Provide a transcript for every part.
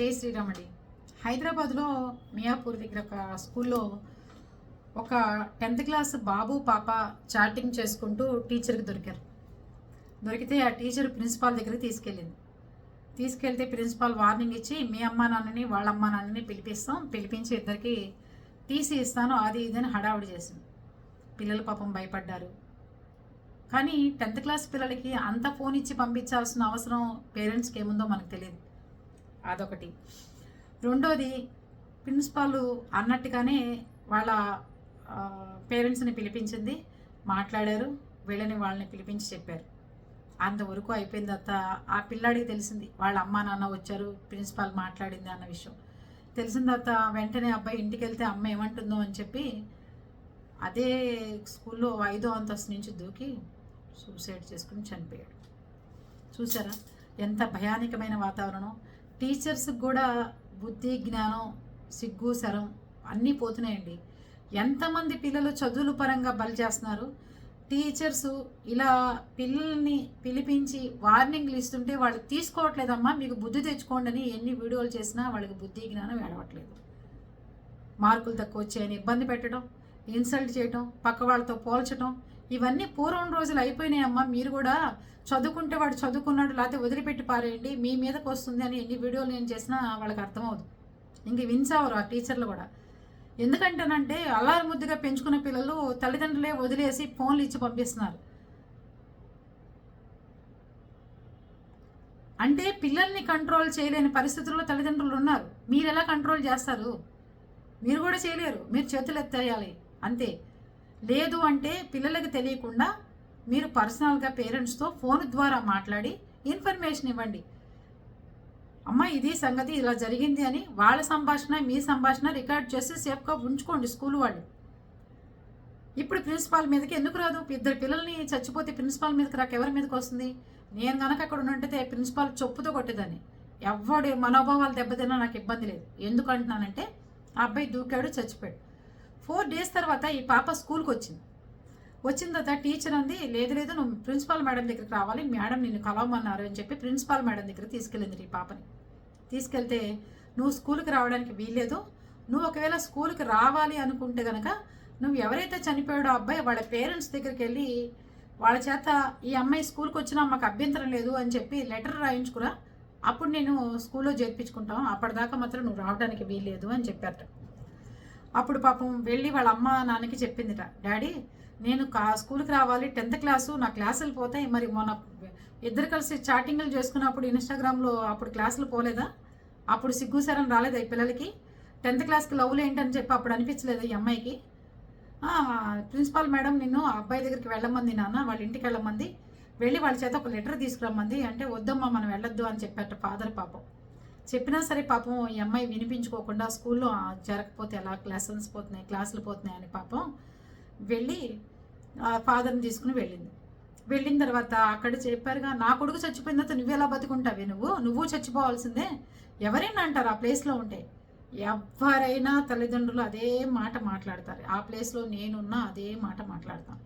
జై శ్రీరామ్ అండి హైదరాబాద్లో మియాపూర్ దగ్గర ఒక స్కూల్లో ఒక టెన్త్ క్లాస్ బాబు పాప చాటింగ్ చేసుకుంటూ టీచర్కి దొరికారు. దొరికితే ఆ టీచర్ ప్రిన్సిపాల్ దగ్గరికి తీసుకెళ్ళింది. తీసుకెళ్తే ప్రిన్సిపాల్ వార్నింగ్ ఇచ్చి మీ అమ్మా నాన్నని వాళ్ళ అమ్మా నాన్నని పిలిపిస్తాం. పిలిపించి ఇద్దరికి టీసీ ఇస్తాను. అది ఇదని హడావుడి చేసింది. పిల్లలు పాపం భయపడ్డారు. కానీ టెన్త్ క్లాస్ పిల్లలకి అంత ఫోన్ ఇచ్చి పంపించాల్సిన అవసరం పేరెంట్స్కి ఏముందో మనకు తెలియదు. అదొకటి. రెండోది ప్రిన్సిపాల్ అన్నట్టుగానే వాళ్ళ పేరెంట్స్ని పిలిపించింది మాట్లాడారు వీళ్ళని వాళ్ళని పిలిపించి చెప్పారు. అంతవరకు అయిపోయిన తర్వాత ఆ పిల్లాడికి తెలిసింది వాళ్ళ అమ్మా నాన్న వచ్చారు ప్రిన్సిపాల్ మాట్లాడింది అన్న విషయం. తెలిసిన తర్వాత వెంటనే అబ్బాయి ఇంటికి వెళ్తే అమ్మ ఏమంటుందో అని చెప్పి అదే స్కూల్లో ఐదో అంతస్తు నుంచి దూకి సూసైడ్ చేసుకుని చనిపోయాడు. చూసారా? ఎంత భయానకమైన వాతావరణం. టీచర్స్కి కూడా బుద్ధి జ్ఞానం సిగ్గు శరం అన్నీ పోతున్నాయండి. ఎంతమంది పిల్లలు చదువుల పరంగా బలి చేస్తున్నారు? టీచర్స్ ఇలా పిల్లల్ని పిలిపించి వార్నింగ్లు ఇస్తుంటే వాళ్ళు తీసుకోవట్లేదమ్మా మీకు బుద్ధి తెచ్చుకోండి అని ఎన్ని వీడియోలు చేసినా వాళ్ళకి బుద్ధి జ్ఞానం ఏడవట్లేదు. మార్కులు తక్కువ వచ్చాయని ఇబ్బంది పెట్టడం ఇన్సల్ట్ చేయటం పక్క వాళ్ళతో పోల్చడం ఇవన్నీ పూర్వం రోజులు అయిపోయినాయమ్మా మీరు కూడా చదువుకుంటే వాడు చదువుకున్నాడు లేకపోతే వదిలిపెట్టి పారేయండి. మీ మీదకి వస్తుంది అని ఎన్ని వీడియోలు నేను చేసినా వాళ్ళకి అర్థమవుదు. ఇంక విన్సావరు ఆ టీచర్లు కూడా. ఎందుకంటేనంటే అల్లారు ముద్దుగా పెంచుకున్న పిల్లలు తల్లిదండ్రులే వదిలేసి ఫోన్లు ఇచ్చి పంపిస్తున్నారు. అంటే పిల్లల్ని కంట్రోల్ చేయలేని పరిస్థితుల్లో తల్లిదండ్రులు ఉన్నారు. మీరు ఎలా కంట్రోల్ చేస్తారు? మీరు కూడా చేయలేరు. మీరు చేతులు ఎత్తేయాలి. అంతే. లేదు అంటే పిల్లలకి తెలియకుండా మీరు పర్సనల్గా పేరెంట్స్తో ఫోన్ ద్వారా మాట్లాడి ఇన్ఫర్మేషన్ ఇవ్వండి. అమ్మ ఇది సంగతి ఇలా జరిగింది అని వాళ్ళ సంభాషణ మీ సంభాషణ రికార్డ్ చేసి సేఫ్గా ఉంచుకోండి స్కూల్ వాళ్ళు. ఇప్పుడు ప్రిన్సిపాల్ మీదకి ఎందుకు రాదు? ఇద్దరు పిల్లల్ని చచ్చిపోతే ప్రిన్సిపాల్ మీదకి రాక ఎవరి మీదకి వస్తుంది? నేను కనుక అక్కడ ఉన్నట్టే ప్రిన్సిపాల్ చొప్పుతో కొట్టేదాన్ని ఎవడి మనోభావాలు దెబ్బతిన్నా నాకు ఇబ్బంది లేదు. ఎందుకు అంటున్నానంటే ఆ అబ్బాయి దూకాడు చచ్చిపోయాడు. ఫోర్ డేస్ తర్వాత ఈ పాప స్కూల్కి వచ్చింది. వచ్చిన తర్వాత టీచర్ అంది లేదు లేదు నువ్వు ప్రిన్సిపాల్ మేడం దగ్గరికి రావాలి మేడం నిన్ను కలవమన్నారు అని చెప్పి ప్రిన్సిపాల్ మేడం దగ్గర తీసుకెళ్ళింది ఈ పాపని. తీసుకెళ్తే నువ్వు స్కూల్కి రావడానికి వీల్లేదు. నువ్వు ఒకవేళ స్కూల్కి రావాలి అనుకుంటే కనుక నువ్వు ఎవరైతే చనిపోయాడో అబ్బాయి వాళ్ళ పేరెంట్స్ దగ్గరికి వెళ్ళి వాళ్ళ చేత ఈ అమ్మాయి స్కూల్కి వచ్చినా మాకు అభ్యంతరం లేదు అని చెప్పి లెటర్ రాయించుకురా అప్పుడు నేను స్కూల్లో చేర్పించుకుంటాం. అప్పటిదాకా మాత్రం నువ్వు రావడానికి వీల్లేదు అని చెప్పారట. అప్పుడు పాపం వెళ్ళి వాళ్ళ అమ్మ నాన్నకి చెప్పిందిట డాడీ నేను కా స్కూల్కి రావాలి టెన్త్ క్లాసు నా క్లాసులు పోతాయి. మరి మొన్న ఇద్దరు కలిసి చాటింగ్లు చేసుకున్నప్పుడు ఇన్స్టాగ్రామ్లో అప్పుడు క్లాసులు పోలేదా? అప్పుడు సిగ్గు సరం రాలేదా ఈ పిల్లలకి? టెన్త్ క్లాస్కి లవ్లు ఏంటని చెప్పి అప్పుడు అనిపించలేదు ఈ అమ్మాయికి? ప్రిన్సిపాల్ మేడం నిన్ను ఆ అబ్బాయి దగ్గరికి వెళ్ళమంది నాన్న వాళ్ళ ఇంటికి వెళ్ళమంది. వెళ్ళి వాళ్ళ చేత ఒక లెటర్ తీసుకురమ్మంది. అంటే వద్దమ్మా మనం వెళ్ళొద్దు అని చెప్పారట ఫాదర్ పాపం. చెప్పినా సరే పాపం ఈ అమ్మాయి వినిపించుకోకుండా స్కూల్లో జరగకపోతే ఎలా లెసన్స్ పోతున్నాయి క్లాసులు పోతున్నాయి అని పాపం వెళ్ళి ఆ ఫాదర్ని తీసుకుని వెళ్ళింది. వెళ్ళిన తర్వాత అక్కడ చెప్పారుగా నా కొడుకు చచ్చిపోయిన తర్వాత నువ్వు ఎలా బతుకుంటావే నువ్వు? నువ్వు చచ్చిపోవాల్సిందే. ఎవరైనా అంటారు ఆ ప్లేస్లో ఉంటే. ఎవరైనా తల్లిదండ్రులు అదే మాట మాట్లాడతారు. ఆ ప్లేస్లో నేనున్నా అదే మాట మాట్లాడతాను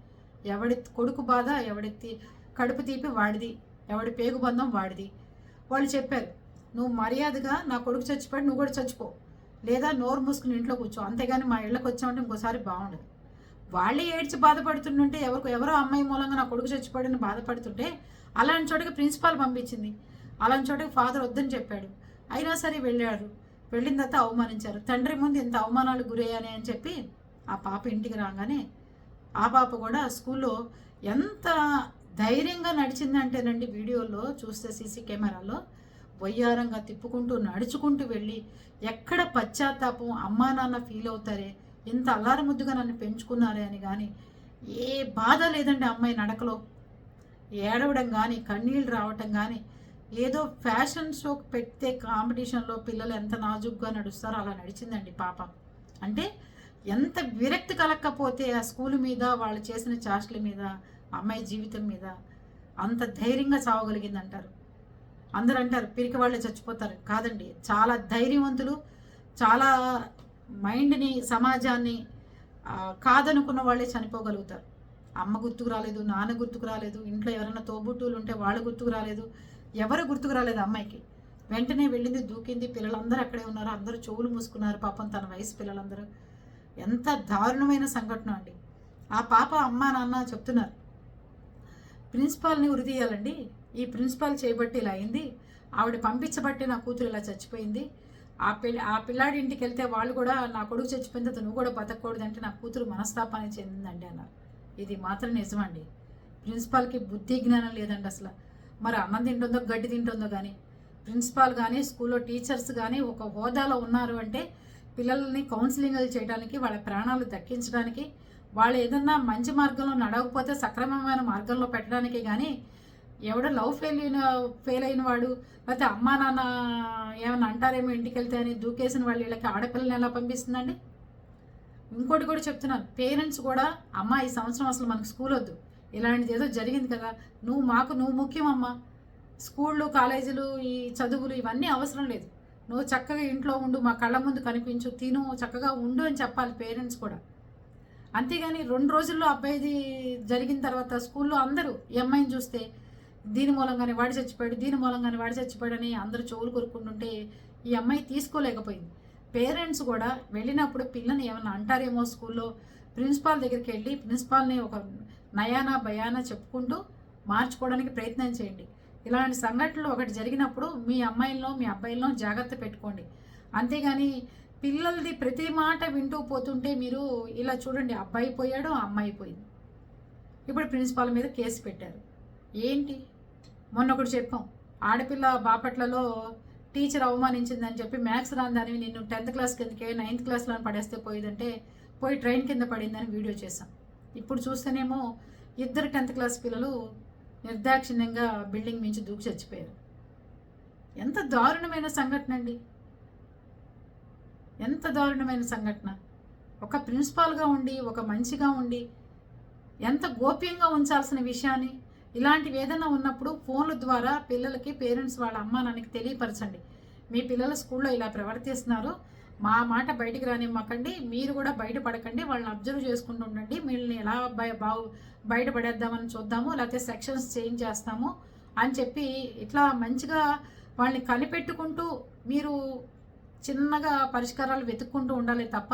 ఎవడి కొడుకు బాధ ఎవడి కడుపు తీపి వాడిది ఎవడి పేగు బంధం వాడిది. వాళ్ళు చెప్పారు నువ్వు మర్యాదగా నా కొడుకు చచ్చిపోయాడు నువ్వు కూడా చచ్చిపో. లేదా నోరు మూసుకుని ఇంట్లో కూర్చో. అంతేగాని మా ఇళ్ళకి వచ్చామంటే ఇంకోసారి బాగుండదు. వాళ్ళే ఏడ్చి బాధపడుతుంటే ఎవరికి ఎవరో అమ్మాయి మూలంగా నా కొడుకు చచ్చిపోయాడని బాధపడుతుంటే అలాంటి చోటికి ప్రిన్సిపాల్ పంపించింది. అలాంటి చోటికి ఫాదర్ వద్దని చెప్పాడు. అయినా సరే వెళ్ళాడు. వెళ్ళిన తర్వాత అవమానించారు. తండ్రి ముందు ఇంత అవమానాలు గురయ్యానే అని చెప్పి ఆ పాప ఇంటికి రాగానే ఆ పాప కూడా స్కూల్లో ఎంత ధైర్యంగా నడిచిందంటేనండి వీడియోలో చూస్తే సీసీ కెమెరాలో వయ్యారంగా తిప్పుకుంటూ నడుచుకుంటూ వెళ్ళి ఎక్కడ పశ్చాత్తాపం అమ్మా నాన్న ఫీల్ అవుతారే? ఎంత అల్లారముద్దుగా నన్ను పెంచుకున్నారే అని కానీ ఏ బాధ లేదండి అమ్మాయి నడకలో. ఏడవడం కానీ కన్నీళ్ళు రావటం కానీ ఏదో ఫ్యాషన్ షో పెడితే కాంపిటీషన్లో పిల్లలు ఎంత నాజుగ్గా నడుస్తారో అలా నడిచిందండి పాప. అంటే ఎంత విరక్తి కలక్కపోతే ఆ స్కూల్ మీద వాళ్ళు చేసిన చాష్ల మీద అమ్మాయి జీవితం మీద అంత ధైర్యంగా చావగలిగింది అంటారు అందరూ అంటారు పిరికి వాళ్ళే చచ్చిపోతారు. కాదండి చాలా ధైర్యవంతులు చాలా మైండ్ని సమాజాన్ని కాదనుకున్న వాళ్ళే చనిపోగలుగుతారు. అమ్మ గుర్తుకు రాలేదు నాన్న గుర్తుకు రాలేదు ఇంట్లో ఎవరైనా తోబుట్టులు ఉంటే వాళ్ళు గుర్తుకు రాలేదు ఎవరు గుర్తుకు రాలేదు అమ్మాయికి. వెంటనే వెళ్ళింది దూకింది పిల్లలందరూ అక్కడే ఉన్నారు అందరూ చెవులు మూసుకున్నారు పాపం తన వయసు పిల్లలందరూ. ఎంత దారుణమైన సంఘటన అండి. ఆ పాప అమ్మ నాన్న చెప్తున్నారు ప్రిన్సిపాల్ని ఉరిదీయాలండి ఈ ప్రిన్సిపాల్ చేయబట్టి ఇలా అయింది. ఆవిడ పంపించబట్టి నా కూతురు ఇలా చచ్చిపోయింది. ఆ పిల్ల ఆ పిల్లాడి ఇంటికి వెళ్తే వాళ్ళు కూడా నా కొడుకు చచ్చిపోయింది నువ్వు కూడా బతకూడదంటే నా కూతురు మనస్తాపాన్ని చెందిందండి అన్నారు. ఇది మాత్రం నిజమండి. ప్రిన్సిపాల్కి బుద్ధి జ్ఞానం లేదండి అసలు. మరి అన్నం తింటుందో గడ్డి తింటుందో కానీ ప్రిన్సిపాల్ కానీ స్కూల్లో టీచర్స్ కానీ ఒక హోదాలో ఉన్నారు అంటే పిల్లల్ని కౌన్సిలింగ్లు చేయడానికి వాళ్ళ ప్రాణాలు దక్కించడానికి వాళ్ళు ఏదన్నా మంచి మార్గంలో నడవకపోతే సక్రమమైన మార్గంలో పెట్టడానికి కానీ ఎవడో లవ్ ఫెయిల్ అయిన ఫెయిల్ అయిన వాడు లేకపోతే అమ్మా నాన్న ఏమైనా అంటారేమో ఇంటికి వెళ్తే అని దూకేసిన వాళ్ళు వీళ్ళకి ఆడపిల్లని ఎలా పంపిస్తుందండి? ఇంకోటి కూడా చెప్తున్నాను. పేరెంట్స్ కూడా అమ్మ ఈ సంవత్సరం అసలు మనకు స్కూల్ వద్దు. ఇలాంటిది ఏదో జరిగింది కదా. నువ్వు మాకు నువ్వు ముఖ్యం అమ్మా స్కూళ్ళు కాలేజీలు ఈ చదువులు ఇవన్నీ అవసరం లేదు. నువ్వు చక్కగా ఇంట్లో ఉండు మా కళ్ళ ముందు కనిపించు తిను చక్కగా ఉండు అని చెప్పాలి పేరెంట్స్ కూడా. అంతేగాని రెండు రోజుల్లో అబ్బాయిది జరిగిన తర్వాత స్కూల్లో అందరూ ఈ అమ్మాయిని చూస్తే దీని మూలంగానే వాడు చచ్చిపోయాడు దీని మూలంగానే వాడు చచ్చిపోయాడు అని అందరూ చెవులు కొరుక్కుంటుంటే ఈ అమ్మాయి తీసుకోలేకపోయింది. పేరెంట్స్ కూడా వెళ్ళినప్పుడు పిల్లని ఏమైనా అంటారేమో స్కూల్లో ప్రిన్సిపాల్ దగ్గరికి వెళ్ళి ప్రిన్సిపాల్ని ఒక నయానా భయానా చెప్పుకుంటూ మార్చుకోవడానికి ప్రయత్నం చేయండి. ఇలాంటి సంఘటనలు ఒకటి జరిగినప్పుడు మీ అమ్మాయిల్లో మీ అబ్బాయిల్లో జాగ్రత్త పెట్టుకోండి. అంతేగాని పిల్లలది ప్రతి మాట వింటూ పోతుంటే మీరు ఇలా చూడండి అబ్బాయి పోయాడు అమ్మాయి పోయింది. ఇప్పుడు ప్రిన్సిపాల్ మీద కేసు పెట్టారు. ఏంటి? మొన్న ఒకటి చెప్పాం. ఆడపిల్ల బాపట్లలో టీచర్ అవమానించిందని చెప్పి మ్యాథ్స్ రాందానివి నేను టెన్త్ క్లాస్ కిందకే నైన్త్ క్లాస్లో పడేస్తే పోయిందంటే పోయి ట్రైన్ కింద పడిందని వీడియో చేశాం. ఇప్పుడు చూస్తేనేమో ఇద్దరు టెన్త్ క్లాస్ పిల్లలు నిర్దాక్షిణ్యంగా బిల్డింగ్ మించి దూకి చచ్చిపోయారు. ఎంత దారుణమైన సంఘటన అండి. ఎంత దారుణమైన సంఘటన. ఒక ప్రిన్సిపాల్గా ఉండి ఒక మంచిగా ఉండి ఎంత గోప్యంగా ఉంచాల్సిన విషయాన్ని ఇలాంటివి ఏదైనా ఉన్నప్పుడు ఫోన్ల ద్వారా పిల్లలకి పేరెంట్స్ వాళ్ళ అమ్మా నాన్నకి తెలియపరచండి. మీ పిల్లలు స్కూల్లో ఇలా ప్రవర్తిస్తున్నారు. మా మాట బయటికి రానివ్వకండి మీరు కూడా బయటపడకండి. వాళ్ళని అబ్జర్వ్ చేసుకుంటూ ఉండండి. వీళ్ళని ఎలా బాగు బయటపడేద్దామని చూద్దాము. లేకపోతే సెక్షన్స్ చేంజ్ చేస్తాము అని చెప్పి ఇట్లా మంచిగా వాళ్ళని కనిపెట్టుకుంటూ మీరు చిన్నగా పరిష్కారాలు వెతుక్కుంటూ ఉండాలి తప్ప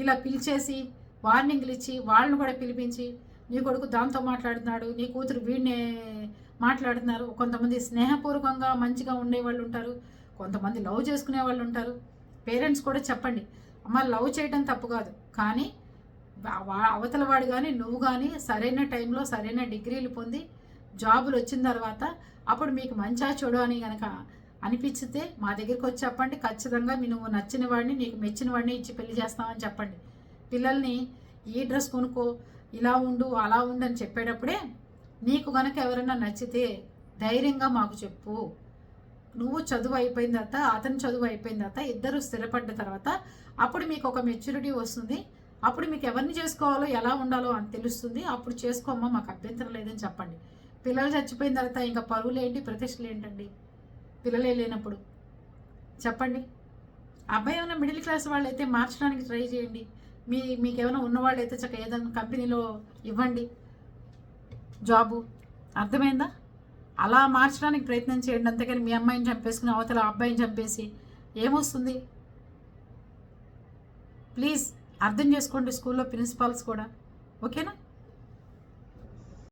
ఇలా పిలిచేసి వార్నింగ్లు ఇచ్చి వాళ్ళని కూడా పిలిపించి నీ కొడుకు దాంతో మాట్లాడుతున్నాడు నీ కూతురు వీడినే మాట్లాడుతున్నారు. కొంతమంది స్నేహపూర్వకంగా మంచిగా ఉండే వాళ్ళు ఉంటారు కొంతమంది లవ్ చేసుకునే వాళ్ళు ఉంటారు. పేరెంట్స్ కూడా చెప్పండి అమ్మ లవ్ చేయడం తప్పు కాదు కానీ అవతల వాడు కానీ నువ్వు కానీ సరైన టైంలో సరైన డిగ్రీలు పొంది జాబులు వచ్చిన తర్వాత అప్పుడు మీకు మంచా చెడు అని కనుక అనిపించితే మా దగ్గరికి వచ్చి చెప్పండి. ఖచ్చితంగా నువ్వు నచ్చిన వాడిని నీకు మెచ్చిన వాడిని ఇచ్చి పెళ్ళి చేస్తామని చెప్పండి. పిల్లల్ని ఈ డ్రెస్ కొనుక్కో ఇలా ఉండు అలా ఉండు అని చెప్పేటప్పుడే నీకు గనక ఎవరైనా నచ్చితే ధైర్యంగా మాకు చెప్పు. నువ్వు చదువు అయిపోయిన తర్వాత అతను చదువు అయిపోయిన తర్వాత ఇద్దరు స్థిరపడ్డ తర్వాత అప్పుడు మీకు ఒక మెచ్యూరిటీ వస్తుంది. అప్పుడు మీకు ఎవరిని చేసుకోవాలో ఎలా ఉండాలో అని తెలుస్తుంది. అప్పుడు చేసుకోమ్మా మాకు అభ్యంతరం లేదని చెప్పండి. పిల్లలు చచ్చిపోయిన తర్వాత ఇంకా పరువులు ఏంటి ప్రతిష్టలు ఏంటండి? పిల్లలే లేనప్పుడు చెప్పండి. అబ్బాయి ఉన్న మిడిల్ క్లాస్ వాళ్ళు అయితే మార్చడానికి ట్రై చేయండి. మీ మీకు ఏమైనా ఉన్నవాళ్ళు అయితే చక్క ఏదైనా కంపెనీలో ఇవ్వండి. జాబు. అర్థమైందా? అలా మార్చడానికి ప్రయత్నం చేయండి. అంతేకాని మీ అమ్మాయిని చంపేసుకుని అవతల అబ్బాయిని చంపేసి ఏమొస్తుంది? ప్లీజ్ అర్థం చేసుకోండి స్కూల్లో ప్రిన్సిపాల్స్ కూడా. ఓకేనా?